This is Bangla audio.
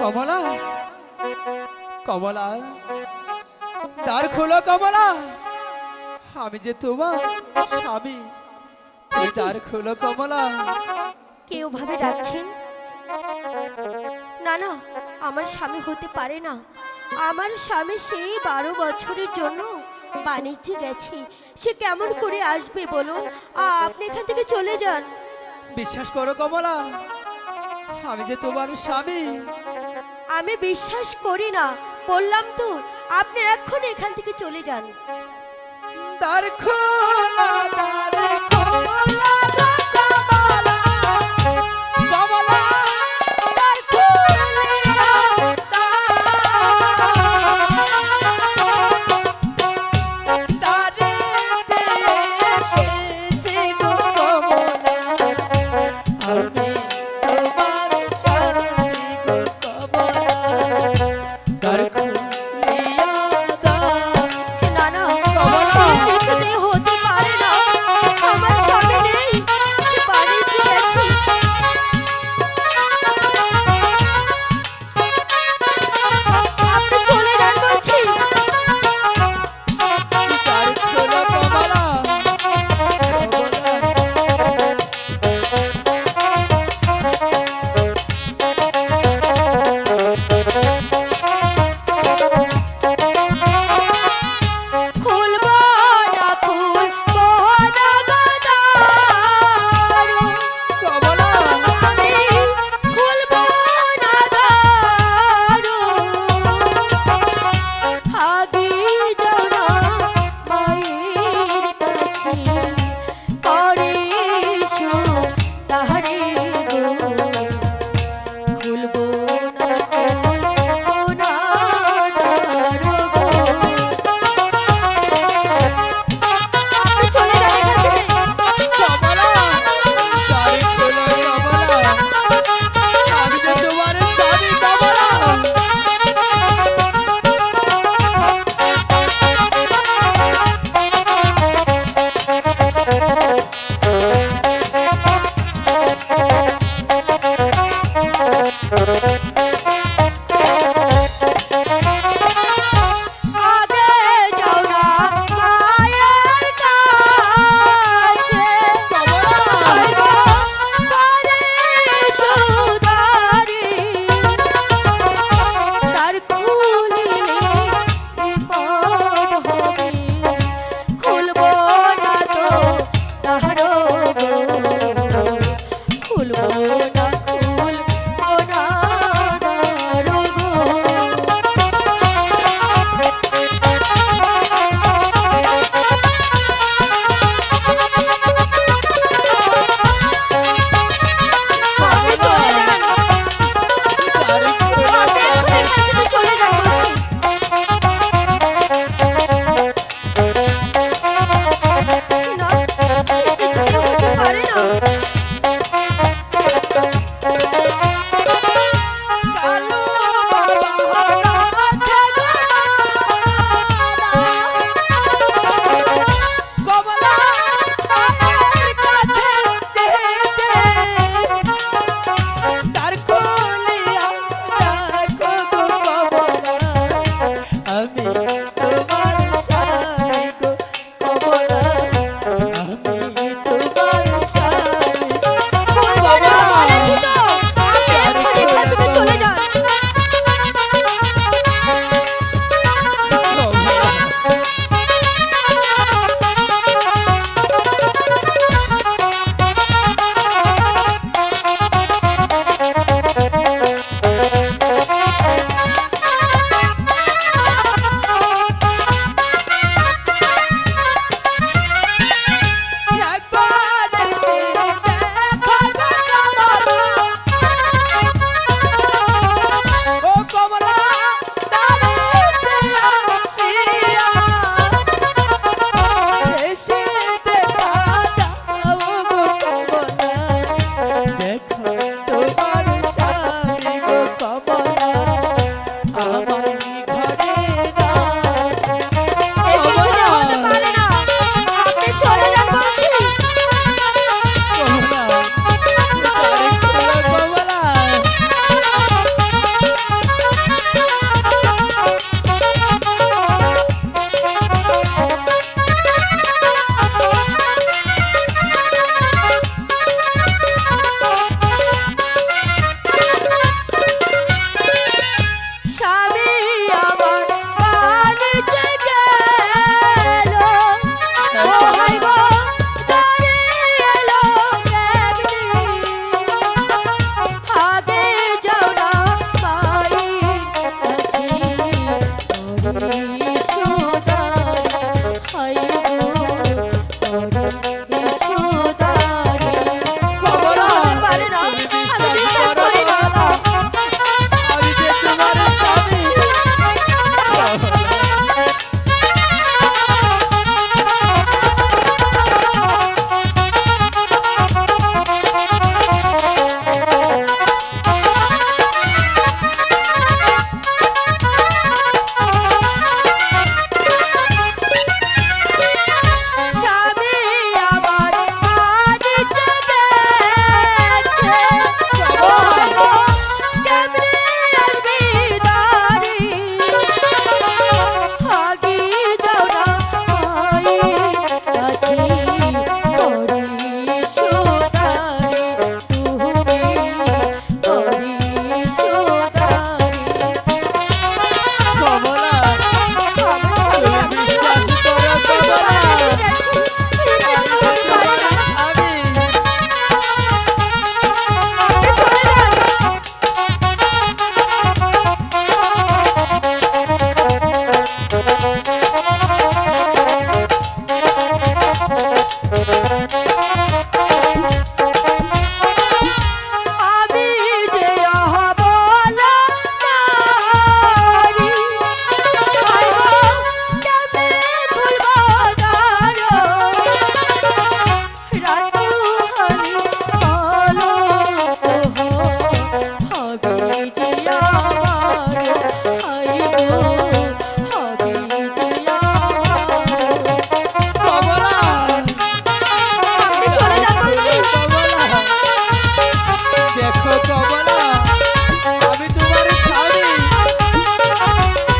কমলা। কমলা দ্বার খোলো কমলা। আমি যে তোমার স্বামী তুমি দ্বার খোলো কমলা। কেউ ভাবে ডাকছেন? না না আমার স্বামী হতে পারে না। আমার স্বামী সেই বারো বছরের জন্য বাণিজ্যে গেছে। সে কেমন করে আসবে বলুন? আপনি এখান থেকে চলে যান। বিশ্বাস করো কমলা আমি যে তোমার স্বামী আমি বিশ্বাস করি না। বললাম তো আপনি এখন এখান থেকে চলে যান। তার